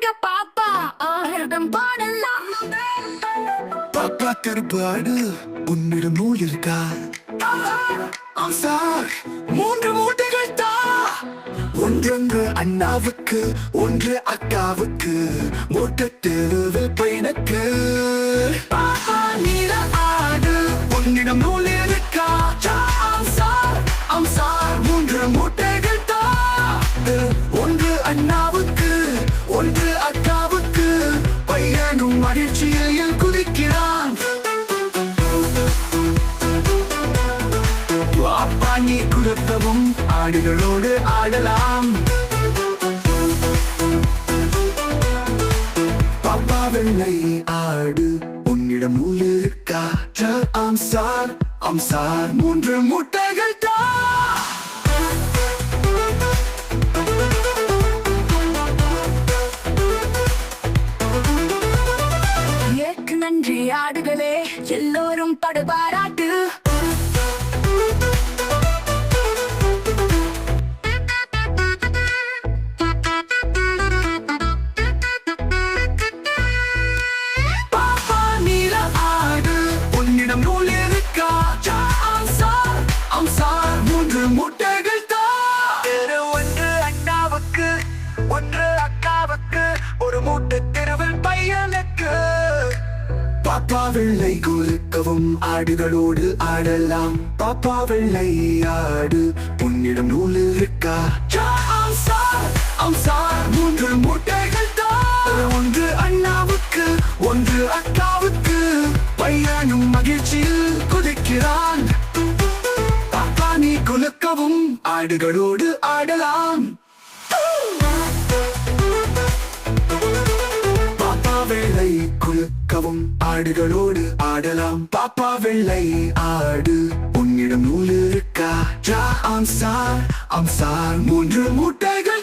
வாங்க பாப்பா? ஆயிரம் பாடலாம். பாப்பா கருப்பாடு உன்னிடம் நூல் இருக்கா? சார். மூன்று மூட்டைகள் தா. ஒன்றொன்று அண்ணாவுக்கு ஒன்று அக்காவுக்கு. மூட்டை தெருவில் பையனுக்கு. அப்பா ஆடுகளோடு ஆடலாம். பாப்பா வெள்ளை ஆடு உன்னிடம் நூல் அம்சார் அம்சார் மூன்று முட்டைகள் தா. நன்றி ஆடுகளே எல்லோரும் படுபாராட்டு. ஒரு மூட்டை பையனுக்கு. பாப்பா வெள்ளை குலுக்கவும் ஆடுகளோடு ஆடலாம். பாப்பா வெள்ளை ஆடு உன்னிடம் நூல் இருக்கா? மூன்று மூட்டைகள் தான் ஒன்று அண்ணாவுக்கு ஒன்று அக்காவுக்கு. பையனும் மகிழ்ச்சியில் குதிக்கிறான். பாப்பா நீ குலுக்கவும் ஆடுகளோடு ஆடலாம். குலுக்கவும் ஆடுகளோடு ஆடலாம். பாப்பா வெள்ளை ஆடு உன்னிடம் நூல் இருக்கா? ஜா ஆம் சார் ஆம் சார் மூன்று மூட்டைகள்